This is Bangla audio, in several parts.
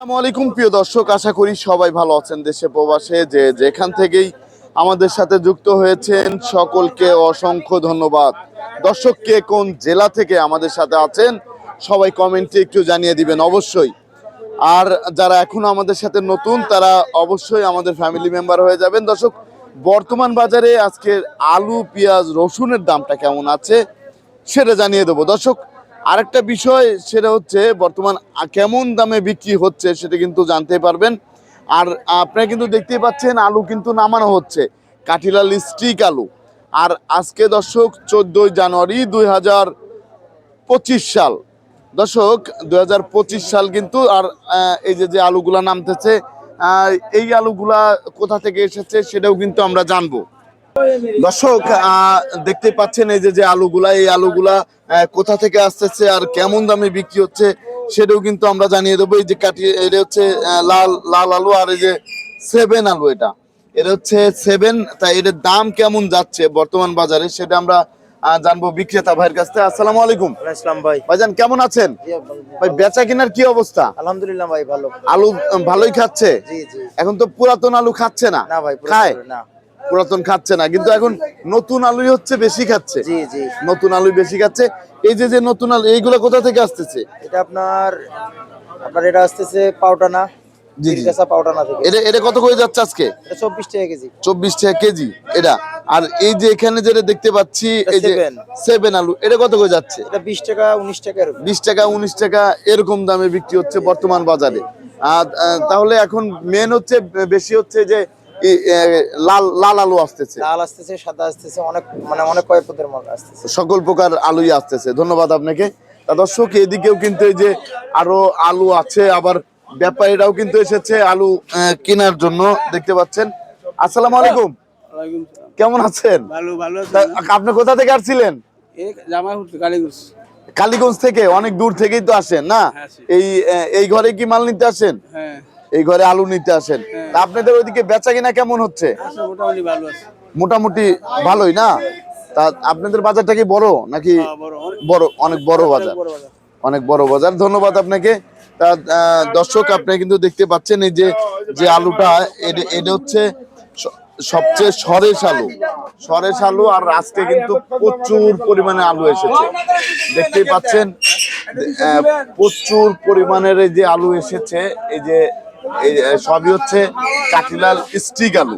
আসসালামু প্রিয় দর্শক। আশা করি সবাই ভালো আছেন দেশে প্রবাসে, যে যেখান থেকেই আমাদের সাথে যুক্ত হয়েছেন, সকলকে অসংখ্য ধন্যবাদ। দর্শক, কে কোন জেলা থেকে আমাদের সাথে আছেন, সবাই কমেন্টে একটু জানিয়ে দিবেন অবশ্যই। আর যারা এখনও আমাদের সাথে নতুন, তারা অবশ্যই আমাদের ফ্যামিলি মেম্বার হয়ে যাবেন। দর্শক, বর্তমান বাজারে আজকে আলু, পেঁয়াজ, রসুনের দামটা কেমন আছে, সেটা জানিয়ে দেবো। দর্শক আরেকটা বিষয় সেটা হচ্ছে বর্তমান কেমন দামে বিক্রি হচ্ছে সেটা কিন্তু জানতে পারবেন। আর আপনারা কিন্তু দেখতেই পাচ্ছেন আলু কিন্তু নামানো হচ্ছে, কাঠিলাল স্টিক আলু। আর আজকে দর্শক চোদ্দোই জানুয়ারি দুই হাজার পঁচিশ সাল। দর্শক, দুই হাজার পঁচিশ সাল কিন্তু আর এই যে যে আলুগুলা নামতেছে এই আলুগুলা কোথা থেকে এসেছে সেটাও কিন্তু আমরা জানব। দর্শক দেখতে পাচ্ছেন এই যে যে আলুগুলা এই আলুগুলা কোথা থেকে আসতেছে আর কেমন দামে বিক্রি হচ্ছে সেটাও কিন্তু আমরা জানিয়ে দেবো। এই যে কাটি এটা হচ্ছে লাল লাল আলু আর এই যে সেভেন আলু এটা। এটা হচ্ছে সেভেন তাই এটার দাম কেমন যাচ্ছে বর্তমান বাজারে সেটা আমরা জানব বিক্রেতা ভাইয়ের কাছ থেকে। আসসালামু আলাইকুম। ইসলাম ভাই। ভাইজান কেমন আছেন? ভাই বেচা কেনার কি অবস্থা? আলহামদুলিল্লাহ ভাই ভালো। আলু ভালোই খাচ্ছে? এখন তো পুরাতন আলু খাচ্ছে না? না ভাই খায়? না। পুরাতন খাচ্ছে না কিন্তু এখন নতুন আলুই হচ্ছে বেশি খাচ্ছে। জি জি। নতুন আলু বেশি খাচ্ছে। এই যে যে নতুন আলু এইগুলো কোথা থেকে আসতেছে? এটা আপনার আপনার এটা আসতেছে পাউটানা জি, জি। পাউটানা থেকে। এটা এটা কত করে যাচ্ছে আজকে? এটা টাকা কেজি। চব্বিশ টাকা কেজি এটা। আর এই যে এখানে যেটা দেখতে পাচ্ছি এই যে সেভেন আলু এটা কত করে যাচ্ছে? এটা বিশ টাকা উনিশ টাকা এরকম। বিশ টাকা উনিশ টাকা এরকম দামে বিক্রি হচ্ছে বর্তমান বাজারে। আর তাহলে এখন মেন হচ্ছে বেশি হচ্ছে যে লাল লাল আলু আসতেছে। লাল আসতেছে সাদা আসতেছে অনেক মানে অনেক কয় পদের মাল আসতেছে। সকল প্রকার আলুই আসতেছে। ধন্যবাদ আপনাকে। দর্শক এদিকেও কিন্তু এই যে আরও আলু আছে আবার ব্যাপারীরাও কিন্তু এসেছে আলু আহ, কেনার জন্য দেখতে পাচ্ছেন। আসসালামু আলাইকুম। কেমন আছেন? ভালো ভালো আপনি কোথা থেকে আসছিলেন? কালীগঞ্জ। থেকে অনেক দূর থেকেই তো আসেন না? হ্যাঁ, এই এই ঘরে কি মাল নিতে আসেন? হ্যাঁ। এই ঘরে আলু নিতে আসেন। হ্যাঁ। আপনাদের ওইদিকে বেচা কিনা কেমন হচ্ছে? মোটামুটি ভালোই না? তা আপনাদের বাজারটা কি বড় নাকি হ্যাঁ, বড় অনেক বড়। বাজার? অনেক বড় বাজার। ধন্যবাদ আপনাকে। তা দর্শক আপনি কিন্তু দেখতে পাচ্ছেন এই যে যে আলুটা এটা এটা হচ্ছে সবচেয়ে সরেশ আলু। সরেশ আলু আর আজকে কিন্তু প্রচুর পরিমাণে আলু এসেছে। দেখতেই পাচ্ছেন প্রচুর পরিমাণের এই যে আলু এসেছে এই যে সবই হচ্ছে কাঠিলাল স্টিক আলু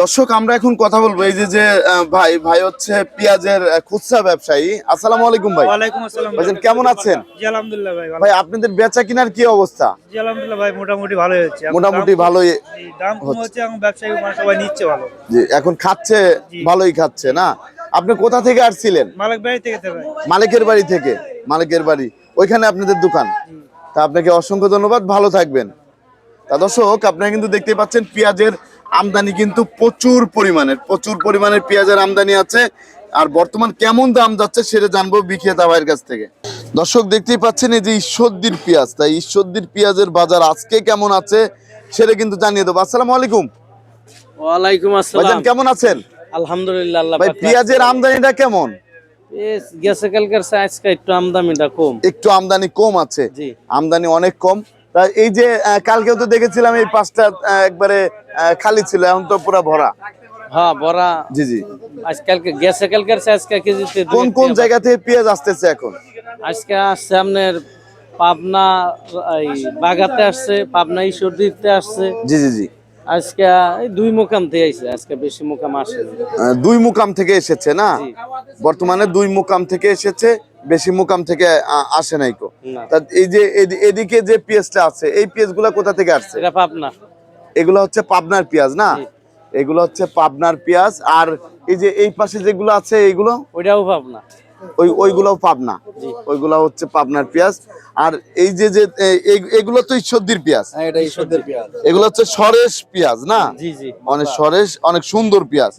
দর্শক আমরা এখন কথা বলব। এই যে যে ভাই ভাই হচ্ছে পেঁয়াজের খুচরা ব্যবসায়ী। আসসালামু আলাইকুম ভাই। ওয়ালাইকুম আসসালাম কেমন আছেন? জি আলহামদুলিল্লাহ ভাই ভাই আপনাদের বেচা কিনার কি অবস্থা? জি আলহামদুলিল্লাহ ভাই মোটামুটি ভালোই হচ্ছে। এখন মোটামুটি ভালোই দাম কম হচ্ছে এখন ব্যবসায়ী মানে সবাই নিচ্ছে ভালো। যে এখন খাচ্ছে ভালোই খাচ্ছে না? আপনি কোথা থেকে আসছিলেন? মালিক বাড়ি থেকে ভাই। মালিকের বাড়ি থেকে মালিকের বাড়ি। ওইখানে আপনাদের দোকান। তা আপনাকে অসংখ্য ধন্যবাদ ভালো থাকবেন। তা দর্শক আপনারা কিন্তু দেখতে পাচ্ছেন পেঁয়াজের আমদানি কিন্তু প্রচুর পরিমাণের প্রচুর পরিমাণের পেঁয়াজের আমদানি আছে। আর বর্তমান কেমন দাম যাচ্ছে সেটা জানব বিক্রেতা ভাইয়ের কাছ থেকে। দর্শক দেখতেই পাচ্ছেন এই যে ঈশ্বরদীর পেঁয়াজ তাই ঈশ্বরদীর পেঁয়াজের বাজার আজকে কেমন আছে সেটা কিন্তু জানিয়ে দেবো। আসসালামু আলাইকুম। ওয়ালাইকুম আসসালাম। কেমন আছেন? আলহামদুলিল্লাহ ভাই পেঁয়াজের আমদানিটা কেমন? গেছে কালকার আজকে একটু আমদামিটা কম। একটু আমদানি কম আছে। আমদানি অনেক কম। তা এই যে কালকেও তো দেখেছিলাম এই পাঁচটা একবারে খালি ছিল এখন তো পুরো ভরা। হ্যাঁ বড়া জি জি। আজকালকে কালকার আজকে কেজিতে কোন কোন জায়গা থেকে পেঁয়াজ আসতেছে এখন? আজকে পাবনা এই বাগাতে আসছে পাবনা ঈশ্বরদীতে আসছে। জি জি জি। আজকে দুই মোকাম থেকে আজকে বেশি মোকাম আসে দুই মুকাম থেকে এসেছে না? বর্তমানে দুই মুকাম থেকে এসেছে। বেশি মুকাম থেকে আসে নাই কো। এই যে এদিকে যে পেঁয়াজটা আছে এই পেঁয়াজগুলো কোথা থেকে আসছে? এটা পাবনা। এগুলো হচ্ছে পাবনার পেঁয়াজ না? এগুলো হচ্ছে পাবনার পেঁয়াজ। আর এই যে এই পাশে যেগুলো আছে এইগুলো? ওইটাও পাবনা। ওই ওইগুলোও পাবনা। ওইগুলো হচ্ছে পাবনার পেঁয়াজ। আর এই যে যে এগুলো তো ঈশ্বরদীর পেঁয়াজ। হ্যাঁ এটা এগুলো হচ্ছে সরেশ পেঁয়াজ না? অনেক সরেশ অনেক সুন্দর পেঁয়াজ।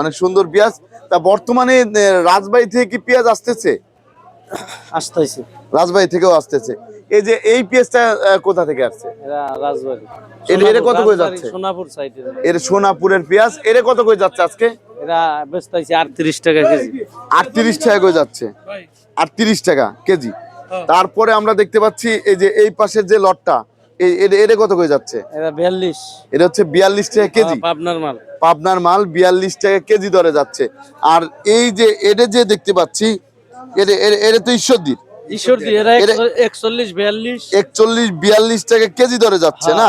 অনেক সুন্দর পেঁয়াজ। তা বর্তমানে রাজবাড়ি থেকে কি পেঁয়াজ আসতেছে? আসতেছে। রাজবাড়ি থেকেও আসতেছে। এই যে এই পেঁয়াজটা কোথা থেকে আসছে? রাজবাড়ি। এর- এর কত করে যাচ্ছে? সোনাপুর সাইডে এর সোনাপুরের পেঁয়াজ এর কত করে যাচ্ছে আজকে? এরা আটত্রিশ টাকা কেজি। আটত্রিশ টাকা করে যাচ্ছে। আটত্রিশ টাকা কেজি। তারপরে আমরা দেখতে পাচ্ছি এই যে এই পাশের যে লটটা এই এটা- এটা কত করে যাচ্ছে? এটা বিয়াল্লিশ। এটা হচ্ছে বিয়াল্লিশ টাকা কেজি। পাবনার মাল। পাবনার মাল বিয়াল্লিশ টাকা কেজি দরে যাচ্ছে। আর এই যে এটা যে দেখতে পাচ্ছি এটা এটা- তো ঈশ্বরদীর। কেজি যাচ্ছে না?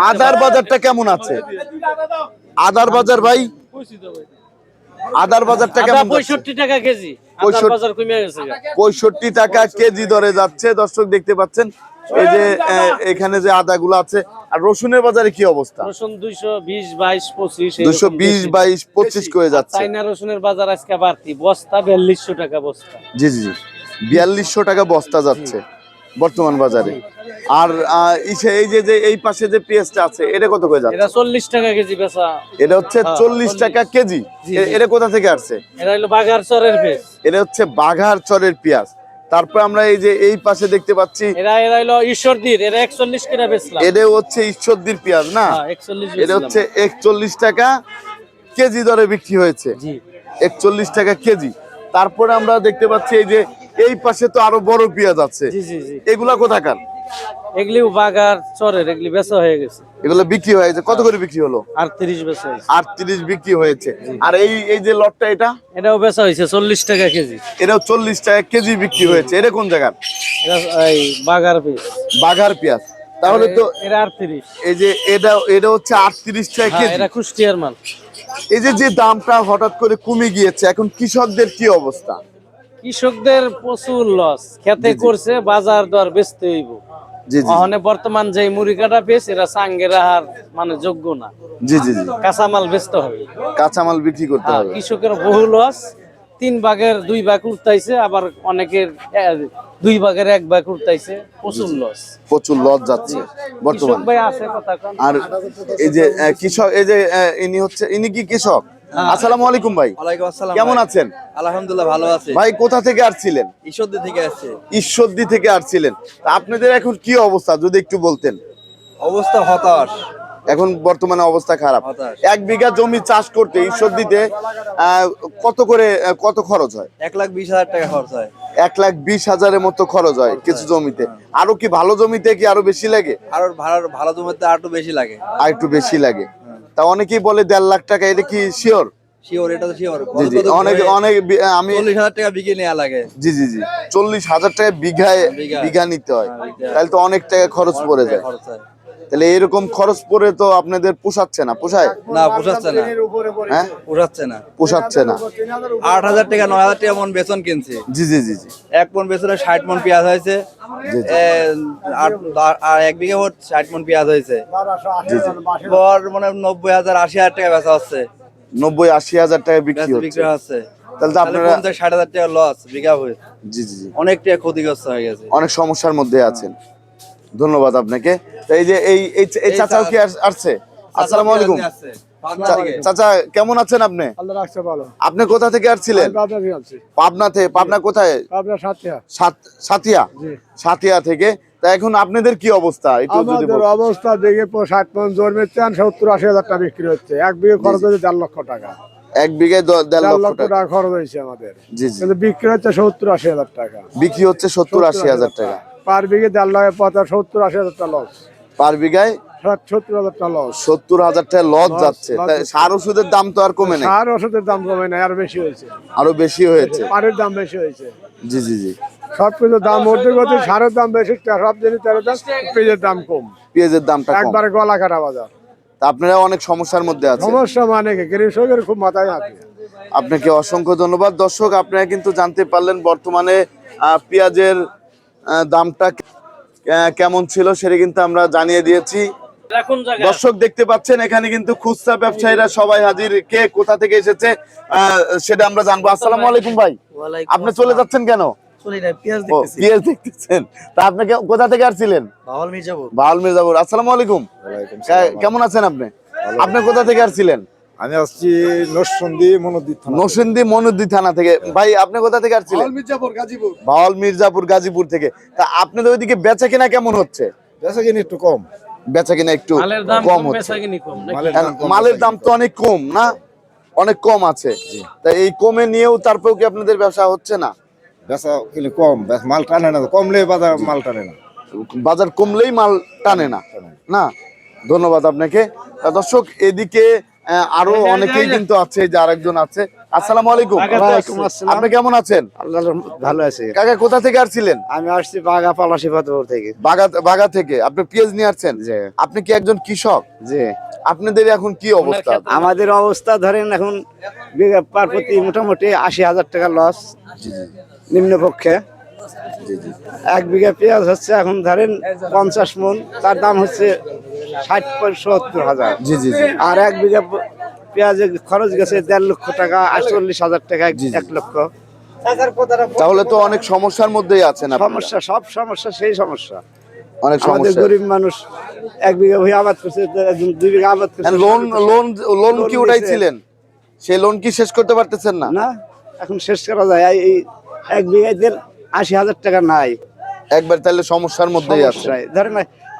আদার বাজারটা কেমন আছে? আদার বাজার ভাই? আদার বাজারটা কেমন যাচ্ছে? পঁয়ষট্টি টাকা কেজি। আদার পঁয়ষট্টি- বাজার কমে গেছে গা। পঁয়ষট্টি টাকা কেজি দরে যাচ্ছে। দর্শক দেখতে পাচ্ছেন এই যে এখানে যে আদাগুলো আছে আর রসুনের বাজারে কি অবস্থা? রসুন দুইশো বিশ বাইশ পঁচিশ দুশো বিশ বাইশ পঁচিশ করে যাচ্ছে। চাইনা রসুনের বাজার আজকে বাড়তি বস্তা বিয়াল্লিশশো টাকা বস্তা। জি জি বিয়াল্লিশশো টাকা বস্তা যাচ্ছে বর্তমান বাজারে। আর এই যে যে এই পাশে যে পেঁয়াজটা আছে এটা কত করে যাচ্ছে? এটা চল্লিশ টাকা কেজি বেচা। এটা হচ্ছে হ্যাঁ, চল্লিশ 40 টাকা কেজি। এটা কোথা থেকে আসছে? এটা হলো বাগার চরের পেজ এটা হচ্ছে বাঘার চরের পেঁয়াজ। তারপর আমরা এই যে এই পাশে দেখতে পাচ্ছি এরা এরা হলো ঈশ্বরদীর এরা একচল্লিশ কিনা বেচলাম। এটা হচ্ছে ঈশ্বরদীর পেঁয়াজ না? হ্যাঁ, এটা হচ্ছে একচল্লিশ টাকা কেজি দরে বিক্রি হয়েছে। জি। একচল্লিশ টাকা কেজি। তারপরে আমরা দেখতে পাচ্ছি এই যে এই পাশে তো আরও বড় পেঁয়াজ আছে। এগুলা কোথাকার? এগুলি বাগার চরের এগুলি বেচা হয়ে গেছে। এগুলো বিক্রি হয়েছে। কত করে বিক্রি হলো? আর তিরিশ বেচা হয়েছে। আটত্রিশ বিক্রি হয়েছে। আর এই এই যে লটটা এটা? এটাও বেচা হয়েছে চল্লিশ টাকা কেজি। এটাও চল্লিশ টাকা কেজি বিক্রি হয়েছে। এটা কোন জায়গার? এই বাগার পিস বাঘার পেঁয়াজ। তাহলে তো এটা আর তিরিশ এই যে এটা এটা হচ্ছে আটত্রিশ টাকা হ্যাঁ, কেজি। এটা কুষ্টিয়ার মাল। এই যে যে দামটা হঠাৎ করে কমে গিয়েছে এখন কৃষকদের কি অবস্থা? কৃষকদের প্রচুর লস খেতে করছে বাজার দর বেচতে হইব। ওখানে বর্তমান যে মুড়ি কাটা পেস এরা সাঙ্গে রাহার মানে যোগ্য না। জি জি জি। কাঁচা মাল বেচতে হবে। কাঁচামাল বিক্রি করতে হ্যাঁ, হবে। কৃষকের বহু লস তিন ভাগের দুই ভাগ উঠতাইছে আবার অনেকের দুই ভাগের এক ভাগ উঠতাইছে। প্রচুর লস প্রচুর লস যাচ্ছে বর্তমান। ভাই আছে কথা আর এই যে কৃষক এই যে ইনি হচ্ছে ইনি কি কৃষক? আসসালামু আলাইকুম ভাই। ওয়ালাইকুম আসসালাম কেমন আছেন? আলহামদুলিল্লাহ ভালো আছি। ভাই কোথা থেকে আসছিলেন? ঈশ্বরদী থেকে আসছে। ঈশ্বরদী থেকে আসছিলেন। আপনাদের এখন কি অবস্থা? যদি একটু বলতেন। অবস্থা হতাশ। এখন বর্তমানে অবস্থা খারাপ। এক বিঘা জমি চাষ করতে ঈশ্বরদীতে কত করে কত খরচ হয়? এক লাখ বিশ হাজার টাকা খরচ হয়। এক লাখ বিশ হাজারের মতো খরচ হয় কিছু জমিতে। আরও কি ভালো জমিতে কি আরও বেশি লাগে? আরও ভালো ভালো জমিতে আর একটু বেশি লাগে। আর একটু বেশি লাগে। তা অনেকেই বলে দেড় লাখ টাকা এটা কি শিওর শিওর এটা তো শিওর জি জি অনেক অনেক আমি চল্লিশ হাজার টাকা বিকে নেওয়া লাগে। জি জি জি। চল্লিশ হাজার টাকা বিঘায় বিঘা। নিতে হয়। হ্যাঁ, তাহলে তো অনেক টাকা খরচ পড়ে যায়। তাহলে এরকম খরচ পরে তো আপনাদের পোষাচ্ছে না পোষায়? না পোষাচ্ছে না। হ্যাঁ? পোষাচ্ছে না। পোষাচ্ছে না। আট হাজার টাকা নয় হাজার টাকা মন বেতন কিনছে। জি জি জি জি। এক মন বেতনে ষাট মন পেঁয়াজ হয়েছে। আর- এক বিঘে ভোট ষাট মন পেঁয়াজ হয়েছে। জি জি। পর মানে নব্বই হাজার আশি হাজার টাকা বেচা হচ্ছে। নব্বই আশি হাজার টাকা বিক্রি হচ্ছে। তাহলে তো তাহলে আপনারা ষাট হাজার টাকা লস বিঘা হয়ে জি জি জি। ক্ষতিগ্রস্ত হয়ে গেছে। অনেক সমস্যার মধ্যে আছেন। ধন্যবাদ আপনাকে। এই যে এই এই চাচাও কি আসছে? আসসালামু আলাইকুম। চাচা কেমন আছেন আপনি? আপনি কোথা থেকে আসছিলেন? পাবনা থেকে পাবনা কোথায়? পাবনা সাতটা সাত- সাতিয়া? সাতিয়া থেকে। তা এখন আপনাদের কি অবস্থা? একটু যদি আমাদের অবস্থা দেখে ষাট মন জন্মের চান সত্তর আশি হাজার টাকা বিক্রি হচ্ছে। এক বিঘে খরচ হচ্ছে চার লক্ষ টাকা। এক বিঘায় দ- দেড় লক্ষ টাকা। খরচ হয়েছে আমাদের। জি জি। কিন্তু বিক্রি হচ্ছে সত্তর আশি হাজার টাকা। বিক্রি হচ্ছে সত্তর আশি হাজার টাকা। পার বিঘে দেড় লাখ সত্তর আশি হাজার টাকা লস। পার বিঘায়? সত্তর হাজার টাকা লস। সত্তর হাজার টাকা লস যাচ্ছে। সার ওষুধের দাম তো আর কমে নেই? সার ওষুধের দাম কমে নাই আরও বেশি হয়েছে। আরও বেশি হয়েছে? পানির দাম বেশি হয়েছে। জি জি জি। দাম সারের দাম বেশি সব জিনিস তেরো দাম পেঁয়াজের দাম কম। পেঁয়াজের দামটা একবারে গলা কাটা বাজার। আপনারা অনেক সমস্যার মধ্যে আছেন। সমস্যা মানে কৃষকের খুব মাথায় আছে আপনাকে অসংখ্য ধন্যবাদ। দর্শক আপনারা কিন্তু জানতে পারলেন বর্তমানে পেঁয়াজের দামটা কেমন ছিল সেটা কিন্তু আমরা জানিয়ে দিয়েছি। দর্শক দেখতে পাচ্ছেন এখানে কিন্তু খুচরা ব্যবসায়ীরা সবাই হাজির। কে কোথা থেকে এসেছে আহ, সেটা আমরা জানব। আসসালামু আলাইকুম ভাই। আপনি চলে যাচ্ছেন কেন? ও, পেঁয়াজ দেখতেছেন। তা আপনাকে কোথা থেকে আসছিলেন? বাউল মির্জাপুর। আসসালামু আলাইকুম। কেমন আছেন আপনি? আপনি কোথা থেকে আসছিলেন? আমি আসছি নরসন্দী মনোদ্বীপ নরসিংদী মনুদ্দি থানা থেকে। ভাই আপনি কোথা থেকে আসছিলেন? মির্জাপুর গাজীপুর। বাউল মির্জাপুর গাজীপুর থেকে। তা আপনাদের ওইদিকে বেচা কিনা কেমন হচ্ছে? বেচা কিনি একটু কম। বেচা কিনা একটু মালের দাম কম হচ্ছে? মালের দাম কম, মালের বেচা দাম তো অনেক কম না? অনেক কম আছে। তা এই কমে নিয়েও তারপরেও কি আপনাদের ব্যবসা হচ্ছে না? বেচা কিনি কম মাল টানে না। কমলে বাজার মাল টানে না। বাজার কমলেই মাল টানে না। না? ধন্যবাদ আপনাকে। তা দর্শক এদিকে আরও অনেকেই কিন্তু আছে যে আরেকজন আছে। আসসালামু আলাইকুম। ওয়ালাইকুম আসসালাম। আপনি কেমন আছেন? আল্লাহ ভালো আছে। কাকা কোথা থেকে আসছিলেন? আমি আসছি বাগা পলাশি পাথর থেকে। বাগা বাগা থেকে। আপনি পেঁয়াজ নিয়ে আসছেন? জি। আপনি কি একজন কৃষক? জি। আপনাদের এখন কি অবস্থা? আমাদের অবস্থা ধরেন এখন বিঘা পার প্রতি মোটামুটি আশি হাজার টাকা লস নিম্ন পক্ষে এক বিঘা পেঁয়াজ হচ্ছে এখন ধরেন পঞ্চাশ মন তার দাম হচ্ছে ষাট সত্তর হাজার। জি জি জি। আর এক বিঘা পেঁয়াজের খরচ গেছে দেড় লক্ষ টাকা আটচল্লিশ হাজার টাকা এক-। লক্ষ। তাহলে তো অনেক সমস্যার মধ্যেই আছেন। সমস্যা সব সমস্যা সেই সমস্যা। অনেক আমাদের সমস্যা। গরিব মানুষ এক বিঘা ভুঁই আবাদ করছে দুই বিঘা আবাদ করছে লোন লোন লোন কি উঠাইছিলেন? সেই লোন কি শেষ করতে পারতেছেন না? না এখন শেষ করা যায়। এই- এই এক বিঘায় দেড় আশি হাজার টাকা নাই। একবার তাহলে সমস্যার মধ্যেই আছে। ধরেন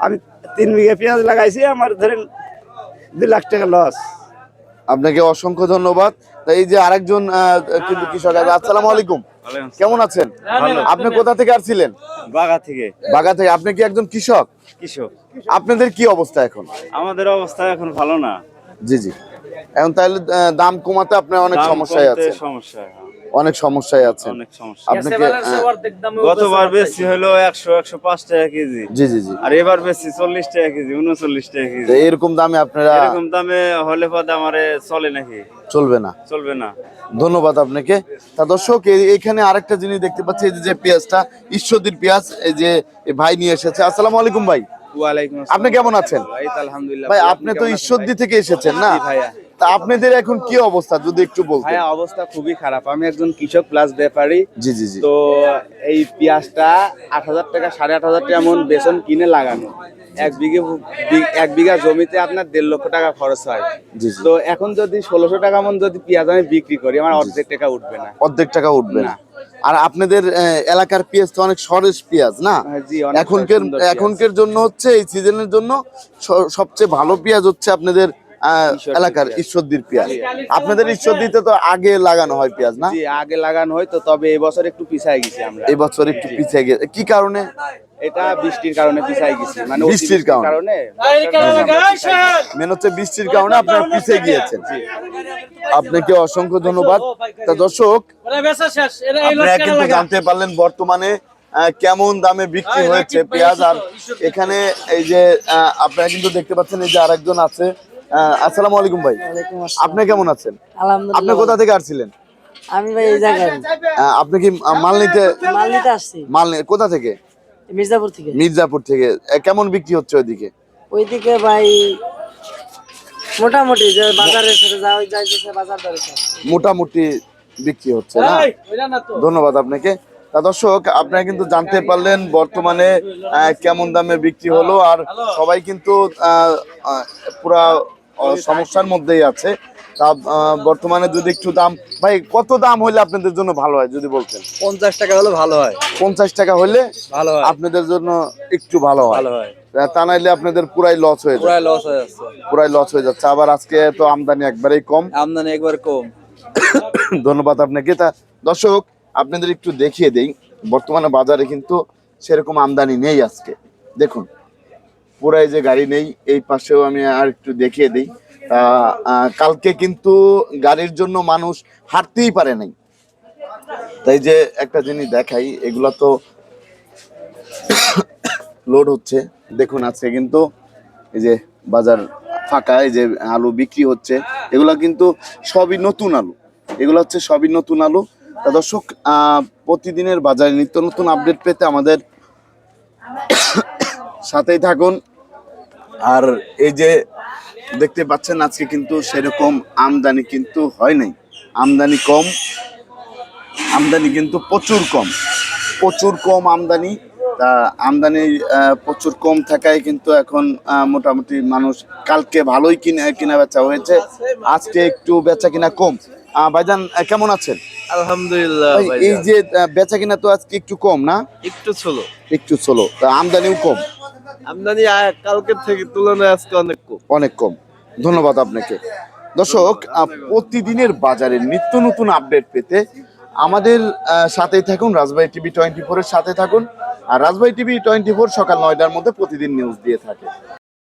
আমি তিন বিঘা পেঁয়াজ লাগাইছি আমার ধরেন দুই লাখ টাকা লস আপনাকে অসংখ্য ধন্যবাদ। এই যে আরেকজন কিন্তু কৃষক আছে। আসসালামু আলাইকুম। কেমন আছেন? আপনি কোথা থেকে আসছিলেন? বাগা থেকে। বাগা থেকে। আপনি কি একজন কৃষক? কৃষক। আপনাদের কি অবস্থা এখন? আমাদের অবস্থা এখন ভালো না। জি জি। এখন তাহলে দাম কমাতে আপনার অনেক সমস্যায় আছেন সমস্যা অনেক সমস্যায় আছেন। অনেক সমস্যা। আপনাকে গতবার বেশি হলো একশো একশো পাঁচ টাকা কেজি। জি জি জি। আর এবার বেশি চল্লিশ টাকা কেজি উনচল্লিশ টাকা কেজি। এরকম দামে আপনারা এরকম দামে হলে পদে আমারে চলে নাকি? চলবে না। চলবে না। ধন্যবাদ আপনাকে। তা দর্শক এখানে আরেকটা জিনিস দেখতে পাচ্ছি এই যে- পেঁয়াজটা ঈশ্বরদীর পেঁয়াজ এই যে ভাই নিয়ে এসেছে। আসসালামু আলাইকুম ভাই। ওয়ালাইকুম আপনি কেমন আছেন? ভাই আলহামদুলিল্লাহ ভাই আপনি তো ঈশ্বরদী থেকে এসেছেন না? ভাইয়া। তা আপনাদের এখন কি অবস্থা যদি একটু বলতেন? ভাইয়া অবস্থা খুবই খারাপ। আমি একজন কৃষক প্লাস ব্যাপারী। জি জি জি। তো এই পেঁয়াজটা আট হাজার টাকা সাড়ে আট হাজার টাকা এমন বেতন কিনে লাগানো। এক বিঘে এক বিঘা জমিতে আপনার দেড় লক্ষ টাকা খরচ হয়। তো এখন যদি ষোলোশো টাকা মন যদি পেঁয়াজ আমি বিক্রি করি আমার অর্ধেক টাকা উঠবে না। অর্ধেক টাকা উঠবে না। আর আপনাদের এলাকার পেঁয়াজ তো অনেক সরেস পেঁয়াজ না? হ্যাঁ, এখনকার এখনকার জন্য হচ্ছে এই সিজনের জন্য সবচেয়ে ভালো পেঁয়াজ হচ্ছে আপনাদের এলাকার। ঈশ্বরদীর পেঁয়াজ। আপনাদের ঈশ্বরদীতে তো আগে লাগানো হয় পেঁয়াজ না? আগে লাগানো হয় তো তবে এবছর একটু পিছায় গেছি আমরা। এই বছর একটু পিছিয়ে গেছে। কি কারণে? এটা বৃষ্টির কারণে পিছায় গেছি। মানে বৃষ্টির কারণে। কারণে মেন হচ্ছে বৃষ্টির কারণে আপনারা পিছিয়ে গিয়েছেন। আপনাকে অসংখ্য ধন্যবাদ। তা দর্শক আপনারা কিন্তু জানতে পারলেন বর্তমানে আহ, কেমন দামে বিক্রি হয়েছে পেঁয়াজ। আর এখানে এই যে আহ, আপনারা কিন্তু দেখতে পাচ্ছেন এই যে আরেকজন আছে আসসালামু আলাইকুম ভাই। আপনি কেমন আছেন? আপনি কোথা থেকে আসছিলেন? আমি ভাই এই জায়গায়। আপনি কি মাল নিতে মাল নিতে আসছি। মাল কোথা থেকে? মির্জাপুর থেকে। মির্জাপুর থেকে। কেমন বিক্রি হচ্ছে ওইদিকে? ওইদিকে ভাই মোটামুটি যে বাজারের সাথে যা ওই যাইতেছে বাজার দরে মোটামুটি বিক্রি হচ্ছে না? ধন্যবাদ আপনাকে। তা দর্শক আপনারা কিন্তু জানতে পারলেন বর্তমানে আহ, কেমন দামে বিক্রি হলো আর সবাই কিন্তু পুরা সমস্যার মধ্যেই আছে। তা বর্তমানে যদি একটু দাম ভাই কত দাম হইলে আপনাদের জন্য ভালো হয় যদি বলতেন? পঞ্চাশ টাকা হলে ভালো হয়। পঞ্চাশ টাকা হলে ভালো হয়। আপনাদের জন্য একটু ভালো হয়। ভালো হয়। তা নাইলে আপনাদের পুরাই লস হয়ে যায় পুরাই লস হয়ে যাচ্ছে। পুরাই লস হয়ে যাচ্ছে। আবার আজকে তো আমদানি একবারেই কম। আমদানি একবার কম। ধন্যবাদ আপনাকে। তা দর্শক আপনাদের একটু দেখিয়ে দেই। বর্তমানে বাজারে কিন্তু সেরকম আমদানি নেই আজকে। দেখুন পুরাই যে গাড়ি নেই, এই পাশেও আমি আর একটু দেখিয়ে দিই। কালকে কিন্তু গাড়ির জন্য মানুষ হাঁটতেই পারে নাই। তাই যে একটা জিনিস দেখাই, এগুলো তো লোড হচ্ছে। দেখুন, আজকে কিন্তু এই যে বাজার ফাঁকা, এই যে আলু বিক্রি হচ্ছে, এগুলো কিন্তু সবই নতুন আলু। এগুলো হচ্ছে সবই নতুন আলু। দর্শক প্রতিদিনের বাজারে নিত্য নতুন আপডেট পেতে আমাদের সাথেই থাকুন। আর এই যে দেখতে পাচ্ছেন আজকে কিন্তু সেরকম আমদানি কিন্তু হয় নাই। আমদানি কম আমদানি কিন্তু প্রচুর কম। প্রচুর কম আমদানি তা আমদানি প্রচুর কম থাকায় কিন্তু এখন মোটামুটি মানুষ কালকে ভালোই কিনে কিনা বেচা হয়েছে আজকে একটু বেচা কিনা কম। ভাইজান কেমন আছেন? আলহামদুলিল্লাহ এই যে বেচা কিনা তো আজকে একটু কম না? একটু ছিল। একটু চলো তা আমদানিও কম। আমদানি কালকের থেকে তুলনায় আজকে অনেক কম। অনেক কম। ধন্যবাদ আপনাকে। দর্শক প্রতিদিনের বাজারে নিত্য নতুন আপডেট পেতে আমাদের সাথেই থাকুন রাজবাই টিভি টোয়েন্টি ফোরের সাথে থাকুন। আর রাজবাই টিভি টোয়েন্টি ফোর সকাল নয়টার মধ্যে প্রতিদিন নিউজ দিয়ে থাকে।